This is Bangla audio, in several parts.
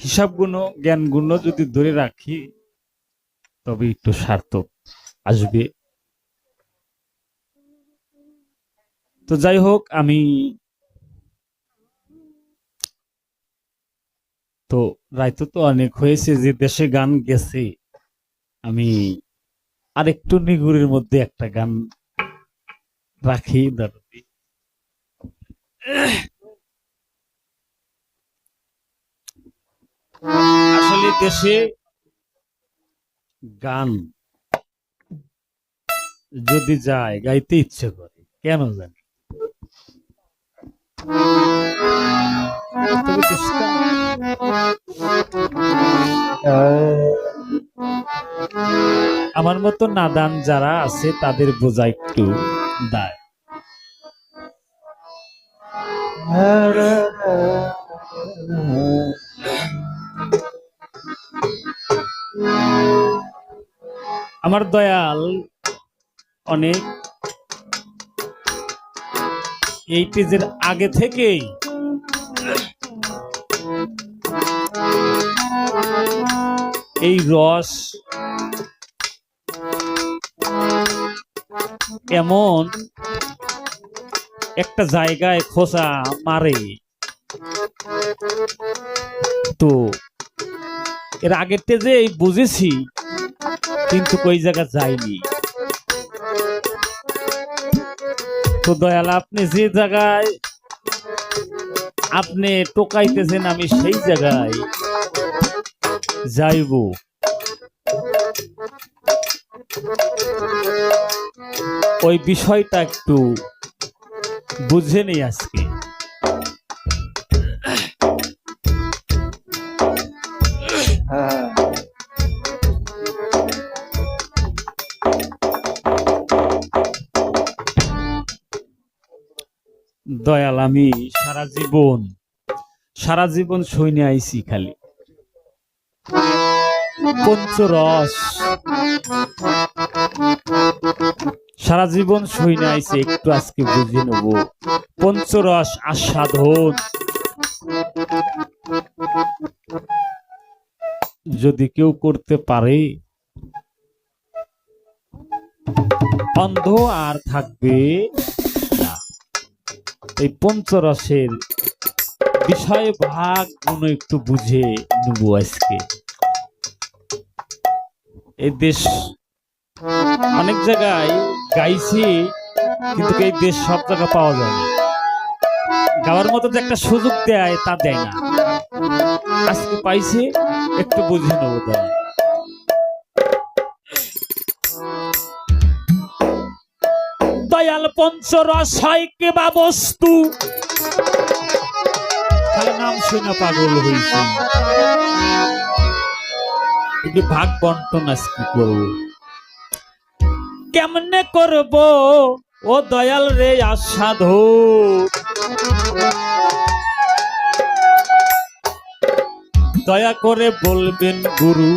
হিসাবগুলো জ্ঞানগুলো যদি ধরে রাখি, তবে একটু সার্থক আসবে। তো যাই হোক, আমি তো রাইতো তো অনেক হয়েছে, যে দেশে গান গেছে, আমি আরেকটু নিগুড়ের মধ্যে একটা গান রাখি দাঁড়ি আসলে দেশে গান যদি যায়, গাইতে ইচ্ছে করে, কেন জানি? আমার মতো নাদান যারা আছে, তাদের বোঝা একটু দায়। আমার দয়াল অনেক। এই পেজের আগে থেকেই। এই রস এমন একটা জায়গায় খোসা মারে। তো এর আগের যে বুঝেছি কিন্তু কই জায়গা যায়নি তো দয়াল, আপনি যে জায়গায় আপনি টোকাইতেছেন, আমি সেই জায়গায় যাইব। ওই বিষয়টা একটু বুঝে নেই আজকে। দয়াল, আমি সারা জীবন সারা জীবন সৈন্য আইছি খালি। পঞ্চরস, সারা জীবন সৈন্য আইছে, একটু আজকে বুঝে নেব। পঞ্চরস, আস্বাদন। যদি কেউ করতে পারে, অন্ধ আর থাকবে এই পঞ্চরসের বিষয় ভাগগুলো একটু বুঝে নেব আজকে। এই দেশ অনেক জায়গায় গাইছি, কিন্তু এই দেশ সব জায়গা পাওয়া যায় না। গাওয়ার মতো যে একটা সুযোগ দেয়, তা দেয় না। আজকে পাইছে, একটু বুঝে নেব তাই দয়াল পঞ্চরস হয় কেবা বস্তু? নাম শুনে পাগল হয়েছে। কিন্তু ভাগ বন্টন আজকে করব? কেমনে করব? ও দয়াল রে আসাধু। দয়া করে বলবেন গুরু,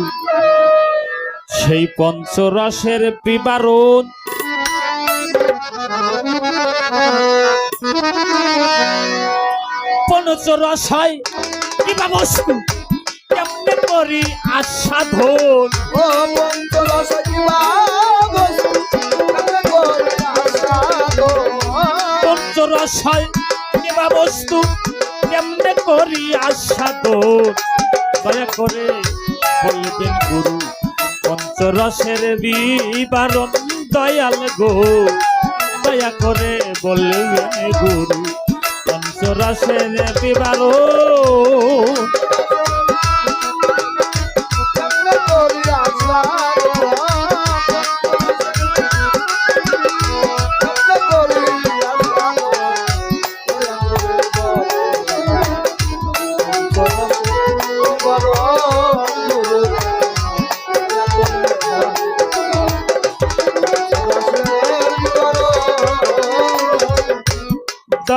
সেই পঞ্চরসের বিবরণ পঞ্চরস হয় কিবা বস্তু। কেমনে করি আস্বাদন ও পঞ্চরস জীবা বস্তু কেমনে করে আসাদো পঞ্চরস হয় কিবা বস্তু কেমনে করি দয়া করে বলবেন গুরু পঞ্চরসের বিবরণ দয়াল গো। দয়া করে বলবেন গুরু পঞ্চরসের বিবরণ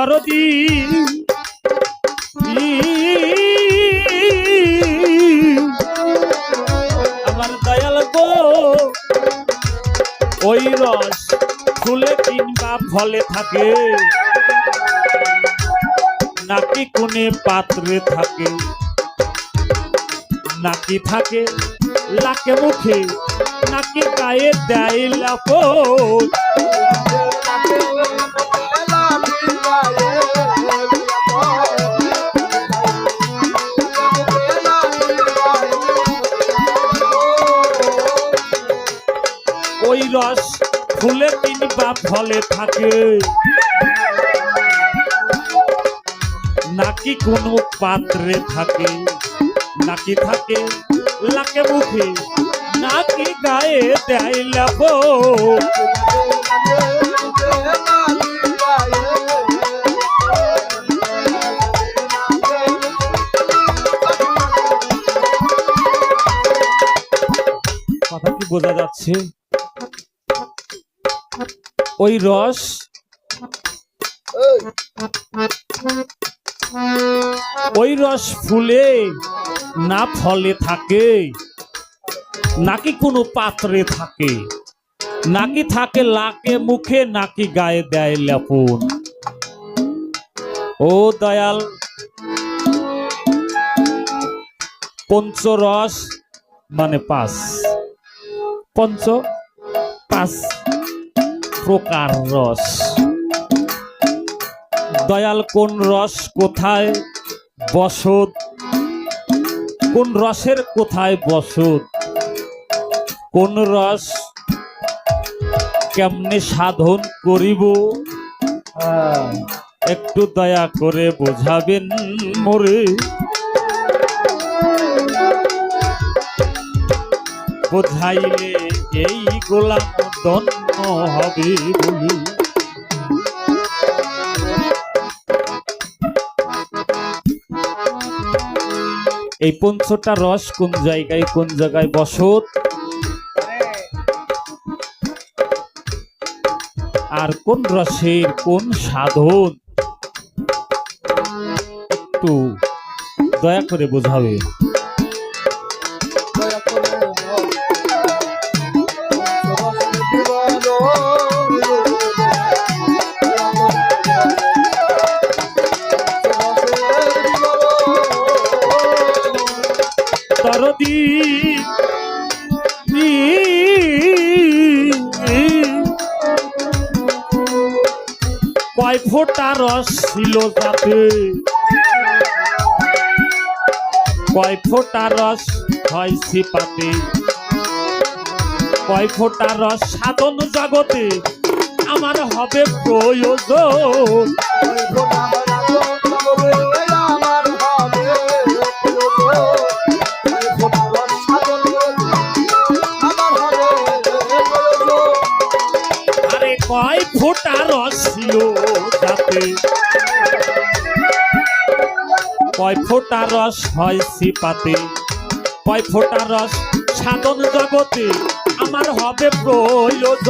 দরদি আমার দয়াল গো, ওই রস ফুলে কিংবা ফলে থাকে, নাকি কোনে পাত্রে থাকে, নাকি থাকে লাকে মুখে, নাকি গায়ে দেয় লাপন ফুলে কিংবা ফলে থাকে। নাকি কোনো পাত্রে থাকে? নাকি থাকে লাকে মুখে? নাকি গায়ে দেয় লাভ কথা কি বোঝা যাচ্ছে? ওই রস। ওই রস ফুলে না ফলে থাকে নাকি কোনো পাত্রে থাকে নাকি থাকে লাকে মুখে নাকি গায়ে দেয় লেপন। ও দয়াল পঞ্চরস মানে পাঁচ। পঞ্চ, পাঁচ। প্রকার রস? দয়াল, কোন রস কোথায় বসত? কোন রসের কোথায় বসত? কোন রস কেমনে সাধন করিব? একটু দয়া করে বোঝাবেন মোরে। বোঝাইলে এই গোলাম দন্য হবে বলি। এই পঞ্চটা রস কোন জায়গায় কোন জায়গায় বসত? আর কোন রসের কোন সাধন? একটু দয়া করে বোঝাবে। কয় ফোঁটা রস ছিল তাতে কয় ফোঁটা রস হয় সিপাতে। কয় ফোঁটা রস সাধন জগতে আমার হবে প্রয়োজন। কয় ফোঁটা রস ছিল তাতে কয় ফোঁটা রস হয় সিপাতে কয় ফোঁটা রস সাধন জগতে আমার হবে প্রয়োজন।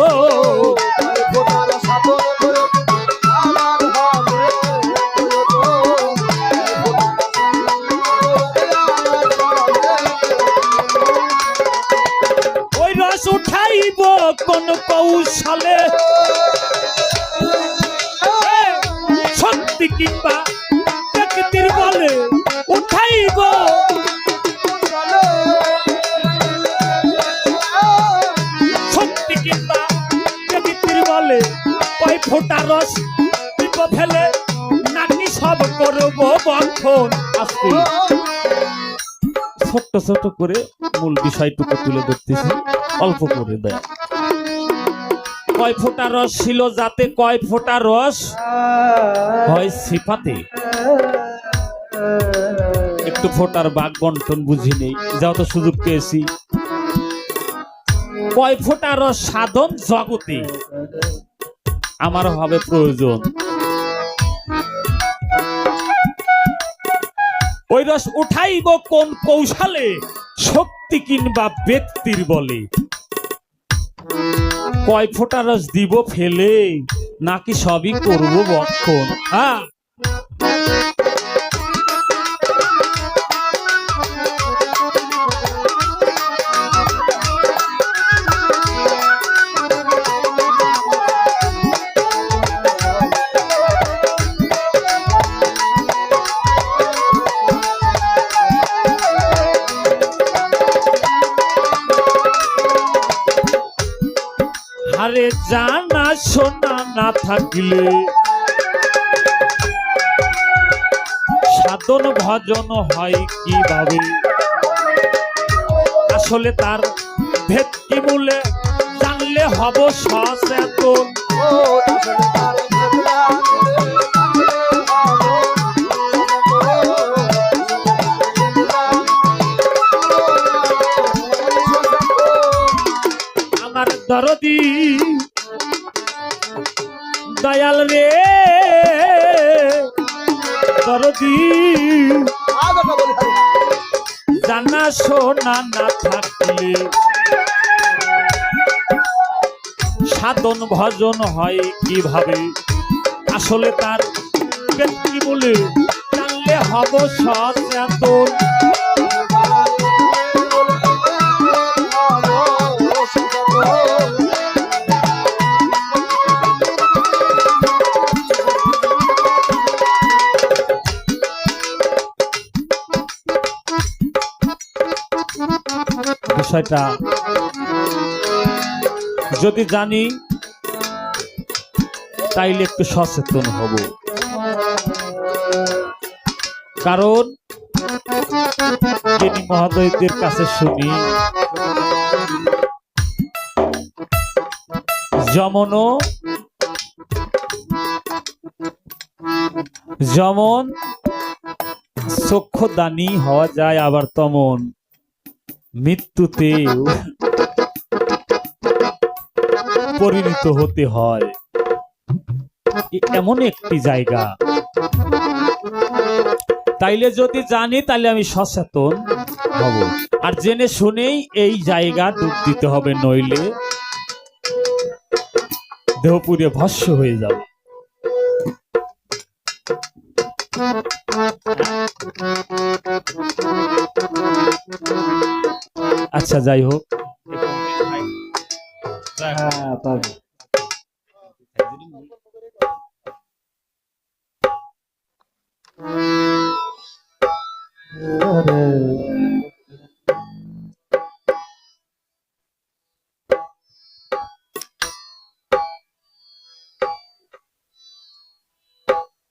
ওই রস উঠাইব কোন কৌশলে। বক্ষণ আস্তে ছোট্ট ছোট করে মূল বিষয়টুকু তুলে ধরতেছি। অল্প করে দেয়। কয় ফোটা রস ছিল যাতে, কয় ফোঁটা রস হয় সিফাতে। একটু ফোটার বাঘ বন্টন বুঝি নেই। যাও তো সুযোগ পেয়েছি। কয় ফোঁটা রস সাধন জগতে? আমার হবে প্রয়োজন। ওই রস উঠাইব কোন কৌশলে? শক্তি কিংবা ব্যক্তির বলে। কয় ফোটা রস দিব ফেলে? নাকি সবই করব বক্ষণ? হ্যাঁ। জানা শোনা না থাকলে। সাধন ভজন হয় কীভাবে? আসলে তার ভেতকি মূলে জানলে হব সচেতন। দরদি দয়াল রে। দরদি। জানা শোনা না থাকলে সাধন ভজন হয় কীভাবে? আসলে তার ব্যক্তি বলে, জানলে হব সচেতন। বিষয়টা। যদি জানি, তাইলে একটু সচেতন হব। কারণ, যিনি মহোদয়দের কাছে শুনি যেমন যেমন চক্ষুদানি হওয়া যায় আবার তমন। মৃত্যুতেও পরিণত হতে হয়। এমন একটি জায়গা। তাইলে যদি জানি তাহলে আমি সচেতন হব। আর জেনে শুনেই এই জায়গা ডুব দিতে হবে, নইলে দেহপুরে ভস্য হয়ে যাবে। আচ্ছা যাই হোক। হ্যাঁ তাই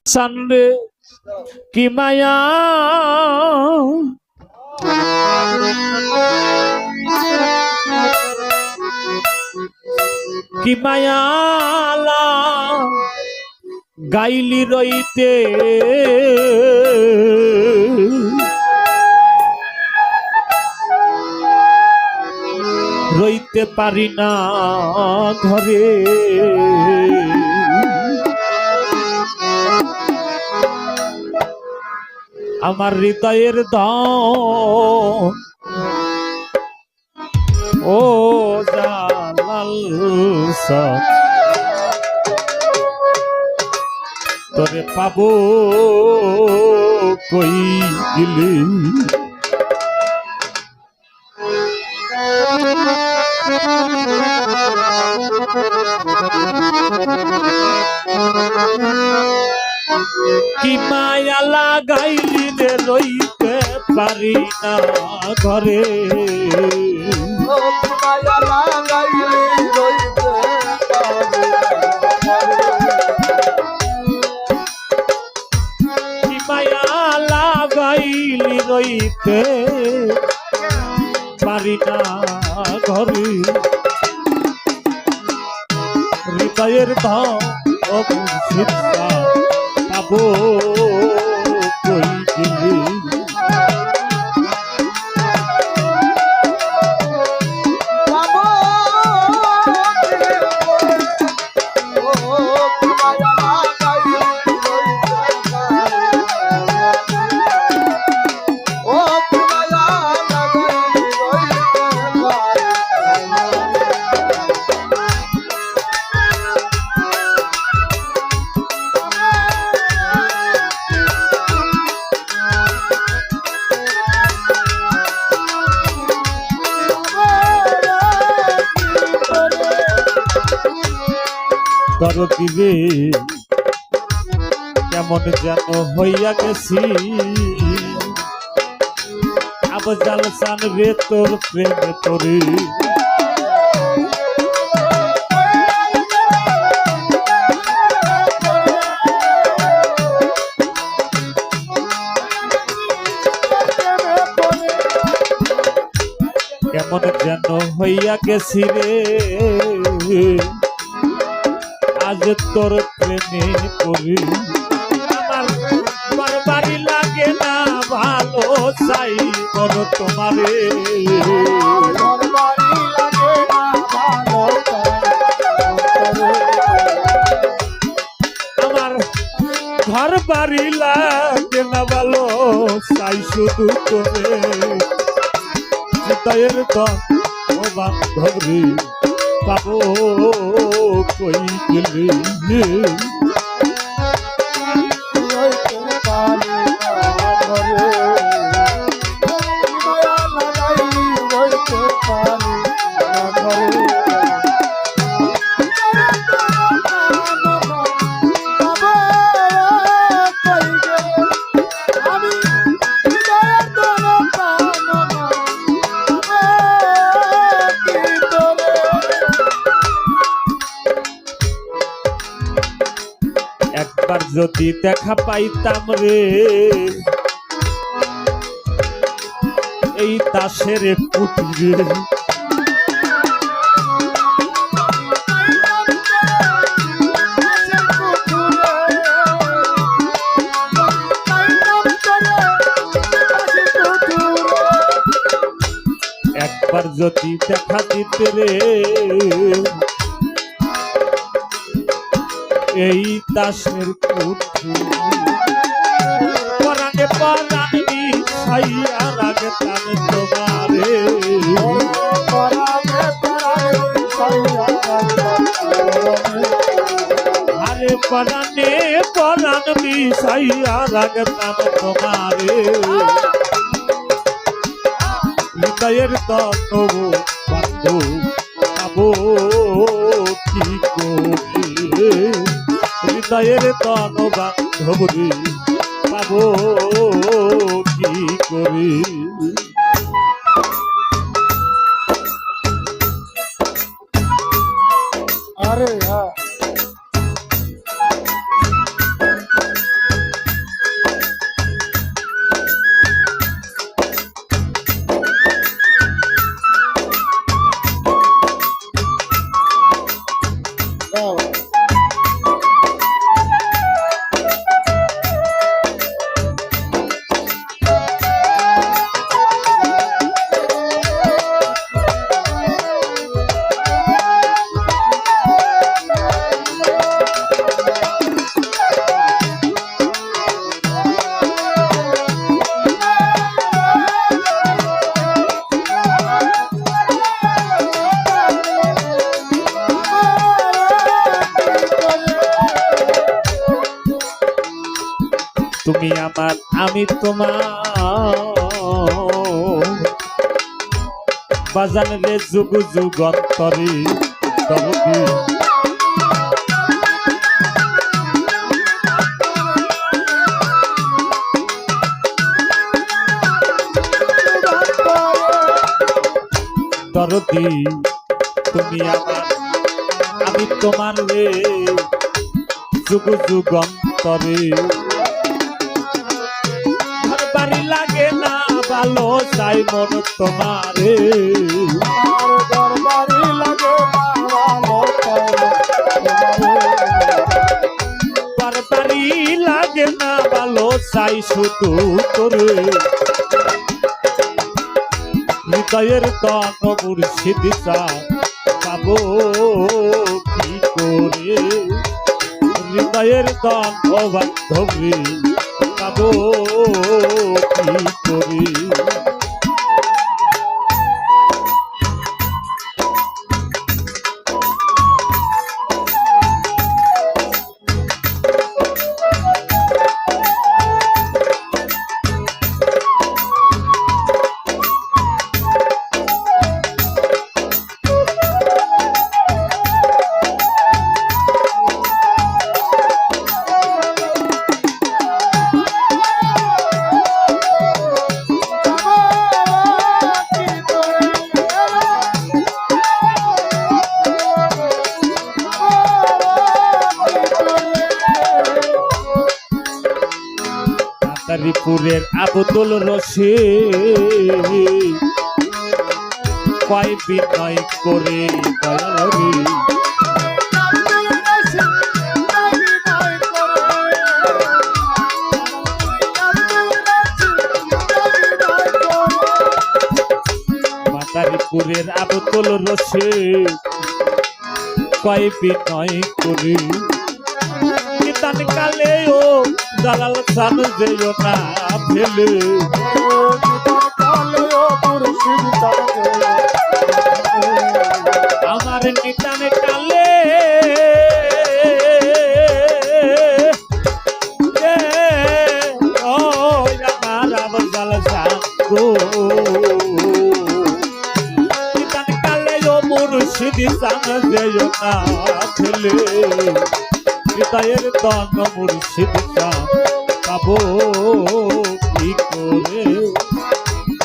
সানরে কি মায়া? কি মায়ালা গাইলি রইতে। রইতে পারি না ঘরে। আমার হৃদয়ের ধন ও জালাল তোরে পাবো কই দিলি পারি ঘরে। লাগাইলি রইতে। ঘরে। হৃদয়ের গেছি আবজাল সান রে তোর প্রেম তোরে কেমন যেন হইয়া গেছি রে। আজ তোর প্রেমে করি বাড়ি লাগে না ভালো চাই মন তোমারে করে। আমার ঘর বাড়ি লাগে না ভালো চাই শুধু করে হৃদয়ের ও বান্ধব পাবো কই গেলে দেখা পাইতাম রে। এই দাসের কুটিরে। একবার যদি দেখা দিতে রে। এই দাসের কুটিরে পরাণে পরাণি ছাইয়া লাগে তার তোমারে। আরে পরাণে পরাণ মিশাইয়া রাগতাম তোমারে। হৃদয়ের তত্ত্ব হৃদয়ের তন বান্ধব পাবো কি করে? যুগ যুগ অন্তরে তবকি দরদি তুমি আমার আমি তোমার রে। যুগ যুগ ভালো চাই মন তোমারে। লাগে না ভালো চাই শুধু করে হৃদয়ের তন মুর্শিদি পাবো কি করে? হৃদয়ের বান্ধবী পাবো কি করে? মাতারিপুরের আবদুল রশিদ বিনয় করে দয়াল মাতারিপুরের আবতল রসে। কয় বিনয় করে। কালে ও জালাল সান যেও না ফেলে। আমার নিতান ও, আমার আবার জালাল সান নিতান ও মুর্শিদি সান যেও না ফেলে। হৃদয়ের দন মুর্শিদ পাবো কি করে?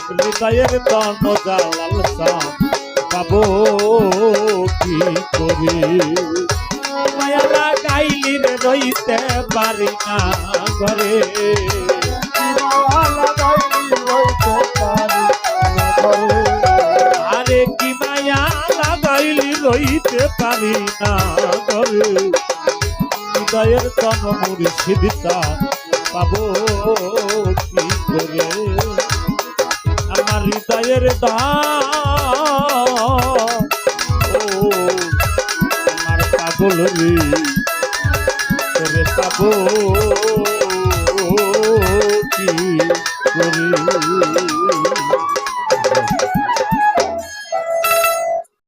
হৃদয়ের দন জালাল সাম পাবো কি করে মায়া লাগাইলির রইতে পারি না ঘরে আরে কি মায়া লাগাইলি রইতে পারি না ঘরে হৃদয়ের তন মুর্শিদিতা পাবো কি করে? আমার হৃদয়ের দা পাগল করে পাবো কি করে?